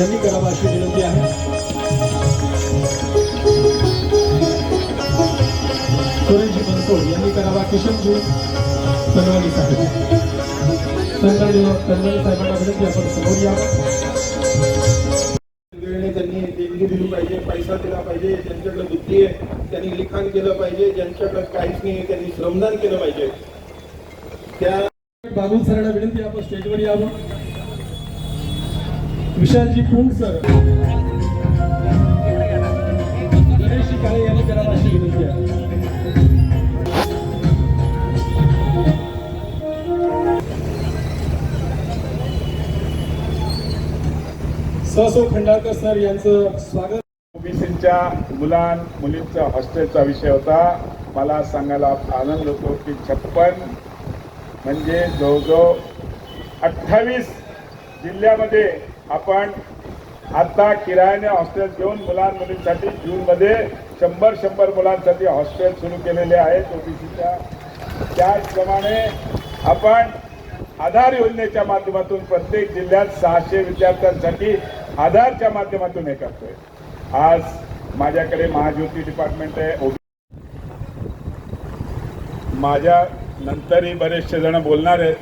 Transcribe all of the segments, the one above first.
यांनी करावा अशी विनंती आहे. सुरेशजी बनसोड यांनी करावा किशनजी तनवानी साहेब. साहेबांना विनंती आपण समोर या. वेळेने त्यांनी देणगी दिली पाहिजे पैसा दिला पाहिजे ज्यांच्याकडे बुद्धी आहे त्यांनी लिखाण केलं पाहिजे ज्यांच्याकडे काहीच नाही त्यांनी श्रमदान केलं पाहिजे. त्या बाबू सरांना विनंती आपण स्टेजवर यावं. विशालजी कुंड सर. गणेशजी काळे यांनी करावा अशी विनंती आहे ससो खंडाळकर सर यांचं स्वागत. ओबीसीच्या मुलां मुलींचा हॉस्टेलचा विषय होता. मला सांगायला आनंद होतो की छप्पन म्हणजे जवळजवळ अठ्ठावीस जिल्ह्यामध्ये आपण आता किरायाने हॉस्टेल घेऊन मुलांमुलींसाठी जूनमध्ये शंभर शंभर मुलांसाठी हॉस्टेल सुरू केलेले आहेत ओबीसीच्या त्याचप्रमाणे आपण आधार योजनेच्या माध्यमातून प्रत्येक जिल्ह्यात सहाशे विद्यार्थ्यांसाठी आधारच्या माध्यमातून हे करतोय. आज माझ्याकडे महाज्योती डिपार्टमेंट आहे माझ्या नंतरही बरेचसे जण बोलणार आहेत.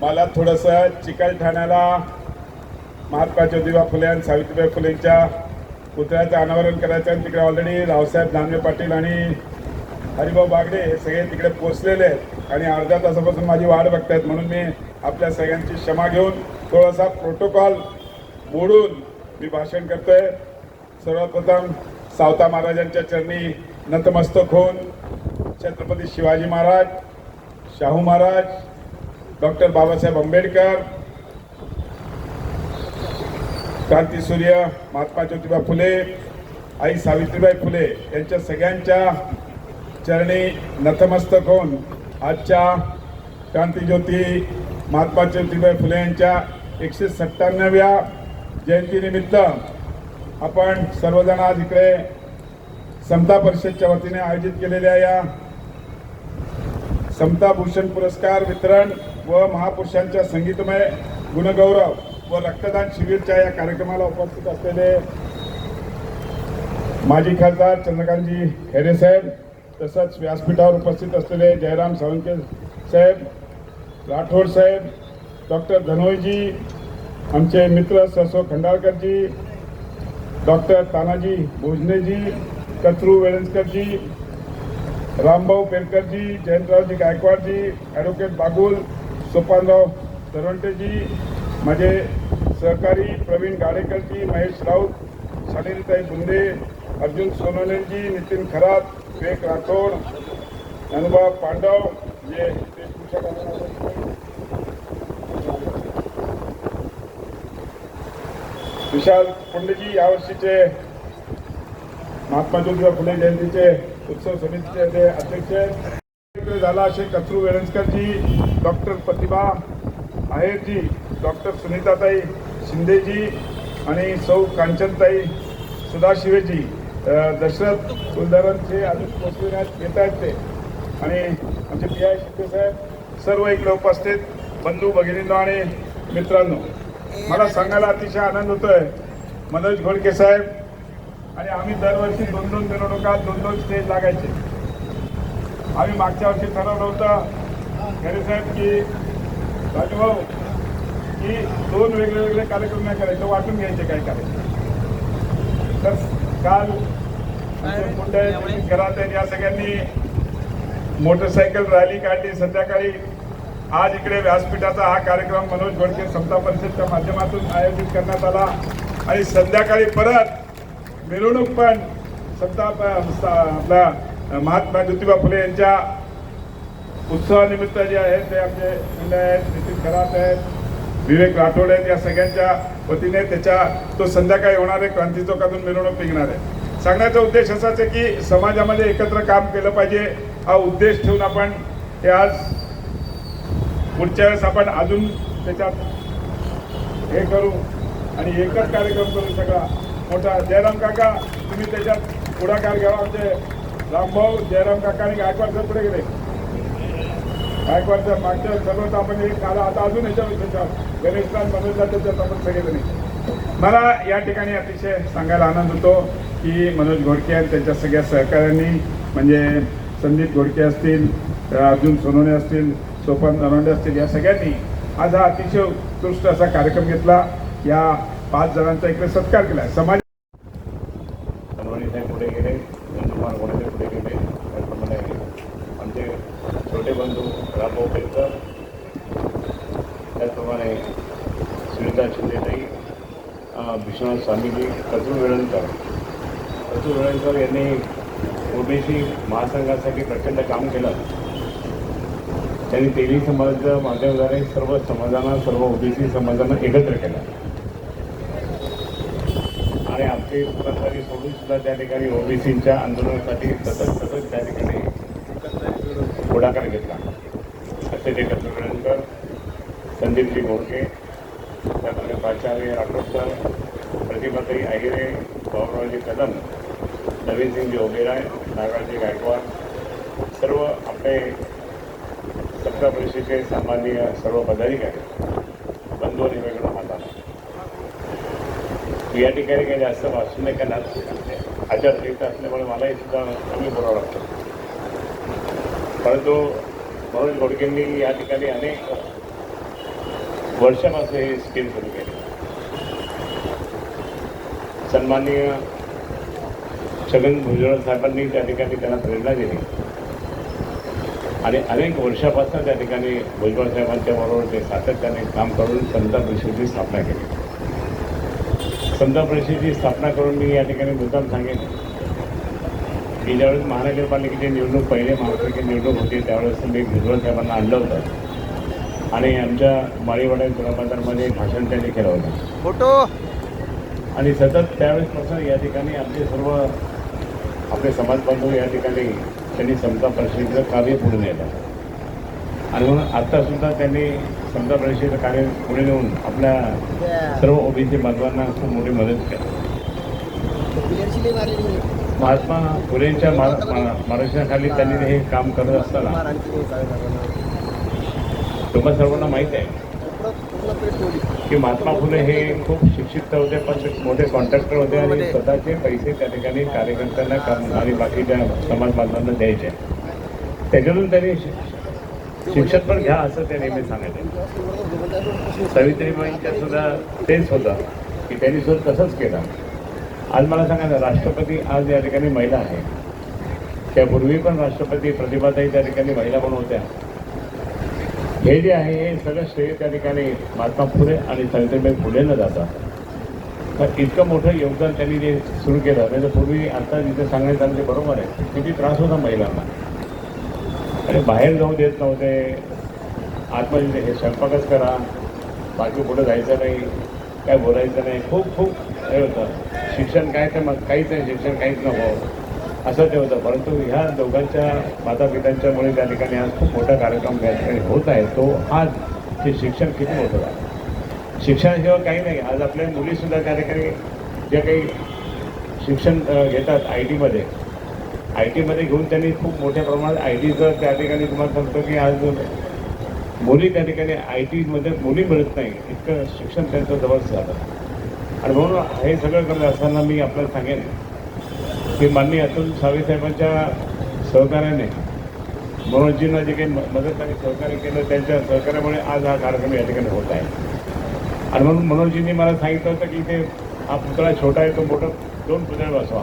मला थोडंसं चिकलठाण्याला महात्मा ज्योतिबा फुले आणि सावित्रीबाई फुलेंच्या पुतळ्याचं अनावरण करायचं आणि तिकडे ऑलरेडी रावसाहेब दानवे पाटील आणि हरिभाऊ बागडे हे सगळे तिकडे पोचलेले आहेत. आणि अर्ध्या तासापासून माझी वाट बघतायत. म्हणून मी आपल्या सगळ्यांची क्षमा घेऊन थोडासा प्रोटोकॉल मोडून मी भाषण करतोय. सर्वप्रथम सावता महाराजांच्या चरणी नतमस्तक होऊन छत्रपती शिवाजी महाराज शाहू महाराज डॉक्टर बाबासाहेब आंबेडकर क्रांती सूर्य महात्मा ज्योतिबा फुले आई सावित्रीबाई फुले यांच्या सगळ्यांच्या चरणी नतमस्तक होऊन आजच्या क्रांतीज्योती महात्मा ज्योतिबाई फुले यांच्या एकशे सत्त्याण्णव्या जयंतीनिमित्त आपण सर्वजण आज इकडे समता परिषदच्या वतीने आयोजित केलेल्या या समता भूषण पुरस्कार वितरण व महापुरुषांच्या संगीतमय गुणगौरव व रक्तदान शिबिरच्या या कार्यक्रमाला उपस्थित असलेले माजी खासदार चंद्रकांतजी हेरे साहेब तसंच व्यासपीठावर उपस्थित असलेले जयराम सावंके साहेब राठोड साहेब डॉक्टर धनोयजी आमचे मित्र ससो खंडाळकरजी डॉक्टर तानाजी भोजनेजी कचरू वेळंजकरजी रामभाऊ पेरकरजी जयंतरावजी गायकवाडजी ॲडव्होकेट बागुल सोपानराव तरवंटेजी माझे सहकारी प्रवीण गाडेकरजी महेश राऊत शालिनीताई बुंदे अर्जुन सोनवणेजी नितीन खरात विवेक राठोड अनुभव पांडव जे विशाल पुंडेजी यावर्षीचे महात्मा ज्योतिबा फुले जयंतीचे उत्सव समितीचे ते अध्यक्ष इकडे झाला असे कचरू वेळंजकरजी डॉक्टर प्रतिभा आहेरजी डॉक्टर सुनीताताई शिंदेजी आणि सौ कांचनताई सदाशिवेजी दशरथ कुलधरणचे अजून पोचविण्यात येत आहेत ते. आणि आमचे पी आय शिंदे साहेब सर्व इकडे उपस्थित बंधू भगिनींनो आणि मित्रांनो. मला सांगायला अतिशय आनंद होतोय मनोज घोडके साहेब आणि आम्ही दरवर्षी दोन दोन मिरवणुकात दोन दोन स्टेज लागायचे. आम्ही मागच्या वर्षी ठरवलं होतं खरे साहेब की राजूभाऊ की दोन वेगळे वेगळे कार्यक्रम नाही करायचे वाटून घ्यायचे काय करायचे तर काल घरात मुंडे या सगळ्यांनी मोटरसायकल रॅली काढली. संध्याकाळी आज इकडे व्यासपीठाचा हा कार्यक्रम मनोज गोडके समता परिषदच्या माध्यमातून आयोजित करण्यात आला. आणि संध्याकाळी परत मिरवणूक पण समता प- आपला महात्मा ज्योतिबा फुले यांच्या उत्सवानिमित्त जे आहेत ते आमचे मुलं आहेत नितीन खरात आहेत विवेक राठोड आहेत या सगळ्यांच्या वतीने त्याच्या तो संध्याकाळी होणार आहे क्रांती चौकातून मिरवणूक निघणार आहे. सांगण्याचा उद्देश असाच आहे की समाजामध्ये एकत्र काम केलं पाहिजे हा उद्देश ठेवून आपण हे आज पुढच्या वेळेस आपण अजून त्याच्यात हे करू आणि एकच कार्यक्रम करू सगळा. मोठा जयराम काका तुम्ही त्याच्यात पुढाकार घ्यावा आमचे रामभाऊ जयराम काका आणि गायकवाड सर पुढे गेले. गायकवाडच्या मागच्या सर्वच आपण एक आला आता अजून याच्यावर त्याच्यात गणेशलाल मनोजला त्याच्यात आपण सगळेजण मला या ठिकाणी अतिशय सांगायला आनंद होतो की मनोज घोडके आणि त्यांच्या सगळ्या सहकाऱ्यांनी म्हणजे संदीप घोडके असतील अर्जुन सोनवणे असतील सोपन नरवंडे असतील या सगळ्यांनी आज हा अतिशय उत्कृष्ट असा कार्यक्रम घेतला. या पाच जणांचा इकडे सत्कार केला. समाज हनुमानी साहेब पुढे गेले नंदकुमार गोडसे पुढे गेले त्याप्रमाणे आमचे छोटे बंधू रामभाऊ पेलकर त्याचप्रमाणे सुनीता शिंदेताई विश्वनाथ स्वामीजी कचरू वेळणकर. कचरू वेळणकर यांनी ओबीसी महासंघासाठी प्रचंड काम केलं. त्यांनी तेली समाजाच्या माध्यमाद्वारे सर्व समाजांना सर्व ओबीसी समाजांना एकत्र केलं. आणि आमचे पदाधिकारी सोडून सुद्धा त्या ठिकाणी ओबीसीच्या आंदोलनासाठी सतत सतत त्या ठिकाणी पुढाकार घेतला. असे ते संदीपजी घोडके त्याप्रमाणे प्राचार्य राठोड सर प्रतिभाताई आहिरे भाऊरावजी कदम नवीनसिंगजी ओबेराय नागराजी गायकवाड सर्व आपले सत्ता परिषदेचे सामान्य सर्व पदाधिकारी बंधू आणि वेगळं हाताला या ठिकाणी काही जास्त वाचू नाही करणार. आचारसंहिता असल्यामुळे मलाही सुद्धा कमी बोलावं लागतं. परंतु मनोज घोडकेंनी या ठिकाणी अनेक वर्षापासून हे स्कीम सुरू केली. सन्माननीय छगन भुजबळ साहेबांनी त्या ठिकाणी त्यांना प्रेरणा दिली. आणि अनेक वर्षापासून त्या ठिकाणी भुजबळ साहेबांच्या बरोबर ते सातत्याने काम करून संत परिषदेची स्थापना केली. संत परिषदेची स्थापना करून मी या ठिकाणी मुद्दाम सांगेन. की ज्यावेळेस महानगरपालिकेची निवडणूक पहिले महापालिकेची निवडणूक होती त्यावेळेस मी भुजबळ साहेबांना आणलं होतं. आणि आमच्या माळीवाडा गुलाबाजारमध्ये भाषण त्यांनी केलं होतं. फोटो! आणि सतत त्यावेळेसपासून या ठिकाणी आमचे सर्व आपले समाज बांधव या ठिकाणी त्यांनी समता परिषदेचं कार्य पुढे नेलं. आणि म्हणून आत्तासुद्धा त्यांनी समता परिषदेचं कार्य पुढे नेऊन आपल्या सर्व ओबीसी बांधवांना खूप मोठी मदत केली. महात्मा फुलेंच्या मार्गदर्शनाखाली त्यांनी हे काम करत असताना तुम्हा सर्वांना माहीत आहे की महात्मा फुले हे खूप शिक्षित होते पण मोठे कॉन्ट्रॅक्टर होते आणि स्वतःचे पैसे त्या ठिकाणी कार्यकर्त्यांना काम आणि बाकीच्या समाज बांधवांना द्यायचे. त्याच्यातून त्यांनी शिक्षण पण घ्या असं ते नेहमी सांगायचे सावित्रीबाईंच्या सुद्धा तेच होतं की त्यांनी सुद्धा तसंच केलं. आज मला सांगा ना राष्ट्रपती आज या ठिकाणी महिला आहे. त्यापूर्वी पण राष्ट्रपती प्रतिभाताई त्या ठिकाणी महिला पण होत्या. हे जे आहे हे सगळं श्रेय त्या ठिकाणी महात्मा फुले आणि सावित्रीबाई फुलेनं जातात तर इतकं मोठं योगदान त्यांनी जे सुरू केलं म्हणजे पूर्वी आता जिथे सांगायचं आलं ते बरोबर आहे किती त्रास होता महिलांना. आणि बाहेर जाऊ देत नव्हते. आतमध्ये हे स्वयंपाकच करा. बाकी कुठं जायचं नाही काय बोलायचं नाही. खूप खूप हे होतं. शिक्षण काय तर मग काहीच नाही शिक्षण काहीच नको. असं ते होतं. परंतु ह्या दोघांच्या मातापित्यांच्यामुळे त्या ठिकाणी आज खूप मोठा कार्यक्रम त्या ठिकाणी होत आहे. तो आज ते शिक्षण किती मोठं आहे शिक्षणाशिवाय काही नाही. आज आपल्या मुलीसुद्धा त्या ठिकाणी जे काही शिक्षण घेतात आय टीमध्ये. आय टीमध्ये घेऊन त्यांनी खूप मोठ्या प्रमाणात आय टीचं त्या ठिकाणी तुम्हाला सांगतो की आज मुली त्या ठिकाणी आय टीमध्ये मुली मिळत नाही. इतकं शिक्षण त्यांचं जवळच झालं. आणि म्हणून हे सगळं करत असताना मी आपल्याला सांगेन की माननीय अतुल सावेसाहेबांच्या सहकार्याने मनोजींना जे काही म- मदत आणि सहकार्य केलं त्यांच्या सहकार्यामुळे आज हा कार्यक्रम या ठिकाणी होत आहे. आणि म्हणून मनोजींनी मला सांगितलं होतं की इथे हा पुतळा छोटा आहे तो मोठा दोन पुतळे बसवा.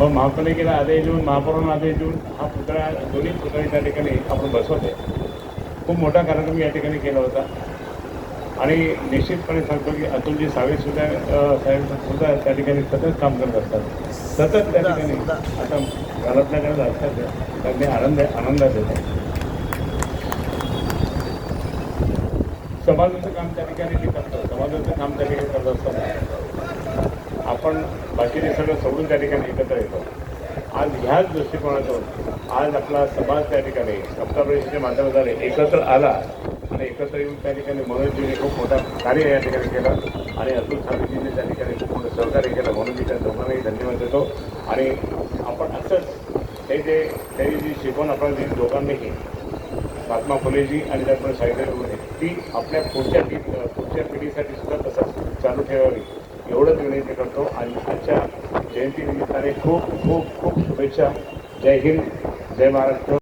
मग महापालिकेला आदेश देऊन महापौरांना आदेश देऊन हा पुतळा दोन्ही पुतळे त्या ठिकाणी आपण बसवते खूप मोठा कार्यक्रम या ठिकाणी केला होता. आणि निश्चितपणे सांगतो की अतुलजी सावे सुद्धा अ, साहेब सुद्धा त्या ठिकाणी सतत काम करत असतात. सतत त्या ठिकाणी आता घरातल्या घरात असतात. त्यांनी आनंद आनंदात येतो समाजाचं काम त्या ठिकाणी ते करतात. समाजाचं काम त्या ठिकाणी करत असताना आपण बाकीचे सगळं सोडून त्या ठिकाणी एकत्र येतो. आज ह्याच दृष्टिकोनातून आज आपला समाज त्या ठिकाणी सप्ताह परिषदेच्या माध्यमाद्वारे एकत्र आला आणि एकत्र येऊन त्या ठिकाणी मनोजीने खूप मोठा कार्य या ठिकाणी केलं. आणि अतुल सावेजीने त्या ठिकाणी खूप मोठं सहकार्य केलं. म्हणून मी त्या दोघांनाही धन्यवाद देतो. आणि आपण असंच हे जे त्यांनी जी शिकवण आपण दिली दोघांनीही महात्मा फुलेजी आणि त्याप्रमाणे साहित्य ती आपल्या पुढच्या टी पुढच्या पिढीसाठी सुद्धा तसंच चालू ठेवावी. एवढंच विनंती करतो. आणि आजच्या जयंती निमित्ताने खूप खूप खूप शुभेच्छा. जय हिंद. जय महाराष्ट्र.